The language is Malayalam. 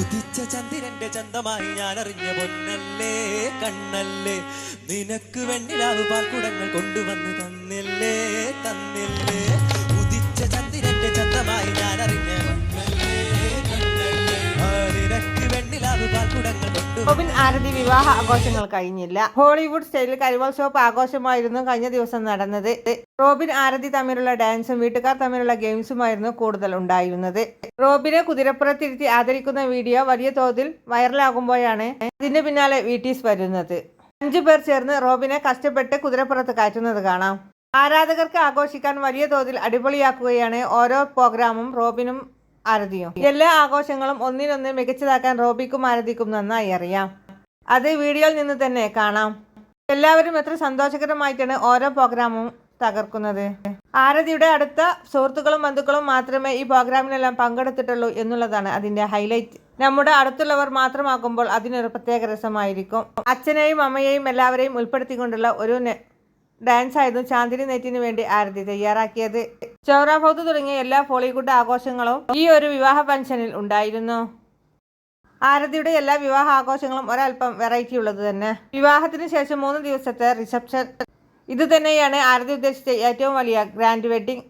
ഉദിച്ച ചന്ദ്രന്റെ ചന്തമായി ഞാൻ അറിഞ്ഞ പൊന്നല്ലേ കണ്ണല്ലേ. നിനക്ക് വെണ്ണിലാവ് പാൽക്കുടങ്ങൾ കൊണ്ടുവന്ന് തന്നില്ലേ തന്നില്ലേ. റോബിൻ ആരതി വിവാഹ ആഘോഷങ്ങൾ കഴിഞ്ഞില്ല. ഹോളിവുഡ് സ്റ്റൈലിൽ കരിവാൾ ഷോപ്പ് ആഘോഷമായിരുന്നു കഴിഞ്ഞ ദിവസം നടന്നത്. റോബിൻ ആരതി തമ്മിലുള്ള ഡാൻസും വീട്ടുകാർ തമ്മിലുള്ള ഗെയിംസുമായിരുന്നു കൂടുതൽ ഉണ്ടായിരുന്നത്. റോബിനെ കുതിരപ്പുറത്തിരുത്തി ആദരിക്കുന്ന വീഡിയോ വലിയ തോതിൽ വൈറലാകുമ്പോഴാണ് ഇതിന്റെ പിന്നാലെ വീട്ടീസ് വരുന്നത്. അഞ്ചു പേർ ചേർന്ന് റോബിനെ കഷ്ടപ്പെട്ട് കുതിരപ്പുറത്ത് കയറ്റുന്നത് കാണാം. ആരാധകർക്ക് ആഘോഷിക്കാൻ വലിയ തോതിൽ അടിപൊളിയാക്കുകയാണ് ഓരോ പ്രോഗ്രാമും റോബിനും ആരതിയും? എല്ലാ ആഘോഷങ്ങളും ഒന്നിനൊന്ന് മികച്ചതാക്കാൻ റോബിക്കും ആരതിക്കും നന്നായി അറിയാം. അത് വീഡിയോയിൽ നിന്ന് തന്നെ കാണാം. എല്ലാവരും എത്ര സന്തോഷകരമായിട്ടാണ് ഓരോ പ്രോഗ്രാമും തകർക്കുന്നത്. ആരതിയുടെ അടുത്ത സുഹൃത്തുക്കളും ബന്ധുക്കളും മാത്രമേ ഈ പ്രോഗ്രാമിനെല്ലാം പങ്കെടുത്തിട്ടുള്ളൂ എന്നുള്ളതാണ് അതിന്റെ ഹൈലൈറ്റ്. നമ്മുടെ അടുത്തുള്ളവർ മാത്രമാക്കുമ്പോൾ അതിനൊരു പ്രത്യേക രസമായിരിക്കും. അച്ഛനെയും അമ്മയെയും എല്ലാവരെയും ഉൾപ്പെടുത്തിക്കൊണ്ടുള്ള ഒരു ഡാൻസ് ആയിരുന്നു ചാന്ദിനി നെറ്റിന് വേണ്ടി ആരതി തയ്യാറാക്കിയത്. ചൗറാഫൗത്ത് തുടങ്ങിയ എല്ലാ ബോളിവുഡ് ആഘോഷങ്ങളും ഈ ഒരു വിവാഹ ഫംഗ്ഷനിൽ ഉണ്ടായിരുന്നു. ആരതിയുടെ എല്ലാ വിവാഹ ആഘോഷങ്ങളും ഒരല്പം വെറൈറ്റി ഉള്ളത് തന്നെ. വിവാഹത്തിന് ശേഷം മൂന്ന് ദിവസത്തെ റിസപ്ഷൻ ഇത് തന്നെയാണ് ആരതി ഉദ്ദേശിച്ച ഏറ്റവും വലിയ ഗ്രാൻഡ് വെഡിങ്